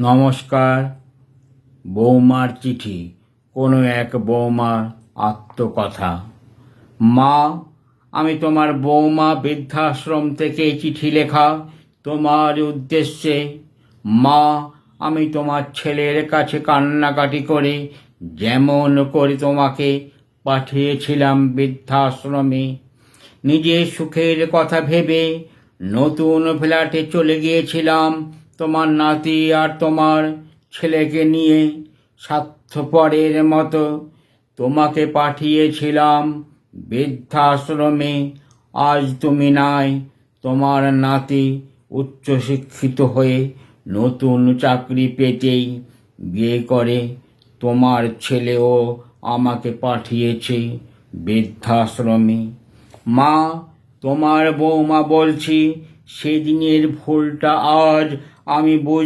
নমস্কার। বৌমার চিঠি, কোনো এক বৌমার আত্মকথা। মা, আমি তোমার বৌমা বৃদ্ধাশ্রম থেকে চিঠি লেখা। তোমার উদ্দেশ্যে। মা, আমি তোমার ছেলের কাছে কান্নাকাটি করে যেমন করে তোমাকে পাঠিয়েছিলাম বৃদ্ধাশ্রমে। নিজের সুখের কথা ভেবে নতুন ফ্ল্যাটে চলে গিয়েছিলাম। তোমার নাতি আর তোমার ছেলেকে নিয়ে স্বার্থপরের মতো তোমাকে পাঠিয়েছিলাম বৃদ্ধাশ্রমে। আজ তুমি নাই। তোমার নাতি উচ্চশিক্ষিত হয়ে নতুন চাকরি পেতেই বিয়ে করে। তোমার ছেলেও আমাকে পাঠিয়েছে বৃদ্ধাশ্রমে। মা, তোমার বৌমা বলছি সেদিনের ভুলটা আজ আমি বুঝ